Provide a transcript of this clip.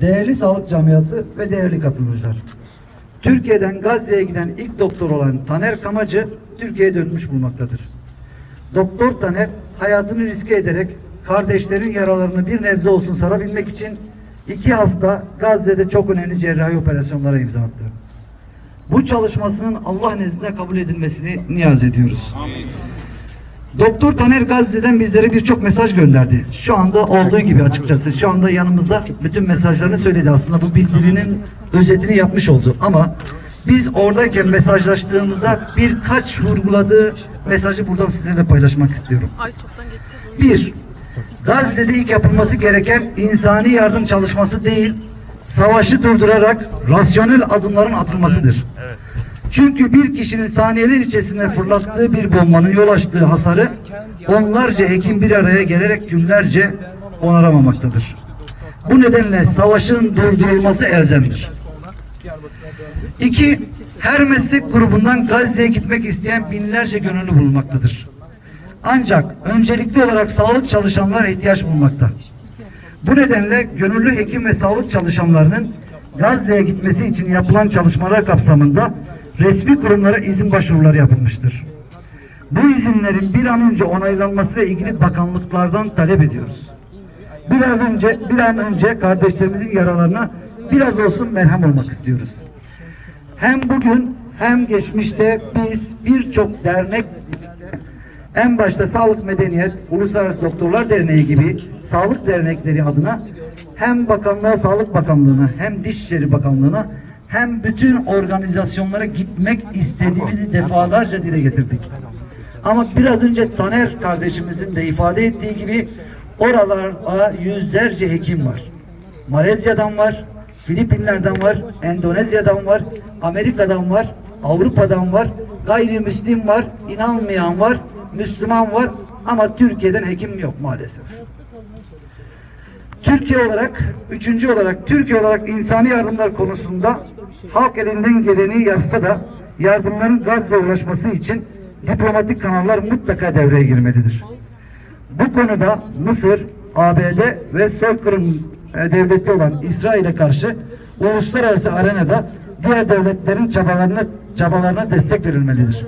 değerli sağlık camiası ve değerli katılımcılar. Türkiye'den Gazze'ye giden ilk doktor olan Taner Kamacı Türkiye'ye dönmüş bulmaktadır. Doktor Taner hayatını riske ederek kardeşlerin yaralarını bir nebze olsun sarabilmek için iki hafta Gazze'de çok önemli cerrahi operasyonlara imza attı. Bu çalışmasının Allah nezdinde kabul edilmesini niyaz ediyoruz. Doktor Taner Gazze'den bizlere birçok mesaj gönderdi. Şu anda olduğu gibi açıkçası. Şu anda yanımızda bütün mesajlarını söyledi. Aslında bu bildirinin özetini yapmış oldu. Ama biz oradayken mesajlaştığımızda birkaç vurguladığı mesajı buradan sizinle paylaşmak istiyorum. Bir, Gazze'de ilk yapılması gereken insani yardım çalışması değil, savaşı durdurarak rasyonel adımların atılmasıdır. Çünkü bir kişinin saniyeler içerisinde fırlattığı bir bombanın yol açtığı hasarı onlarca hekim bir araya gelerek günlerce onaramamaktadır. Bu nedenle savaşın durdurulması elzemdir. İki, her meslek grubundan Gazze'ye gitmek isteyen binlerce gönüllü bulunmaktadır. Ancak öncelikli olarak sağlık çalışanlar ihtiyaç bulmakta. Bu nedenle gönüllü hekim ve sağlık çalışanlarının Gazze'ye gitmesi için yapılan çalışmalar kapsamında resmi kurumlara izin başvuruları yapılmıştır. Bu izinlerin bir an önce onaylanmasıyla ilgili bakanlıklardan talep ediyoruz. Biraz önce, bir an önce kardeşlerimizin yaralarına biraz olsun merhem olmak istiyoruz. Hem bugün hem geçmişte biz birçok dernek en başta Sağlık Medeniyet, Uluslararası Doktorlar Derneği gibi sağlık dernekleri adına hem Bakanlığa, Sağlık Bakanlığı'na hem Dışişleri Bakanlığı'na hem bütün organizasyonlara gitmek istediğimizi defalarca dile getirdik. Ama biraz önce Taner kardeşimizin de ifade ettiği gibi oralarda yüzlerce hekim var. Malezya'dan var, Filipinler'den var, Endonezya'dan var, Amerika'dan var, Avrupa'dan var, gayrimüslim var, inanmayan var, Müslüman var ama Türkiye'den hekim yok maalesef. Türkiye olarak, üçüncü olarak, Türkiye olarak insani yardımlar konusunda halk elinden geleni yapsa da yardımların Gazze'ye ulaşması için diplomatik kanallar mutlaka devreye girmelidir. Bu konuda Mısır, ABD ve soykırım e, devleti olan İsrail'e karşı uluslararası arenada diğer devletlerin çabalarına çabalarına destek verilmelidir.